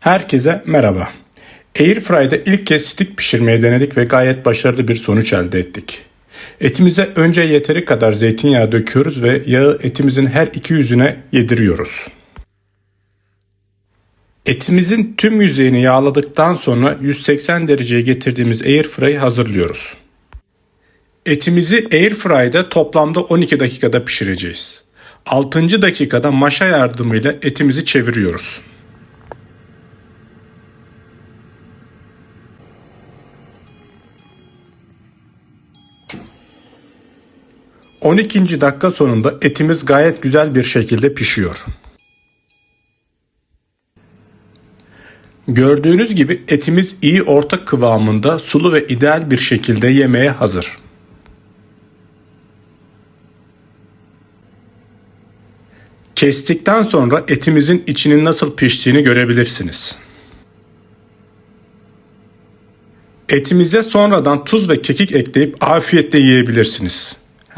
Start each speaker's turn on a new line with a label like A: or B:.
A: Herkese merhaba. Airfry'da ilk kez stick pişirmeyi denedik ve gayet başarılı bir sonuç elde ettik. Etimize önce yeteri kadar zeytinyağı döküyoruz ve yağı etimizin her iki yüzüne yediriyoruz. Etimizin tüm yüzeyini yağladıktan sonra 180 dereceye getirdiğimiz airfry'ı hazırlıyoruz. Etimizi airfry'da toplamda 12 dakikada pişireceğiz. 6. dakikada maşa yardımıyla etimizi çeviriyoruz. 12. dakika sonunda etimiz gayet güzel bir şekilde pişiyor. Gördüğünüz gibi etimiz iyi orta kıvamında sulu ve ideal bir şekilde yemeğe hazır. Kestikten sonra etimizin içinin nasıl piştiğini görebilirsiniz. Etimize sonradan tuz ve kekik ekleyip afiyetle yiyebilirsiniz.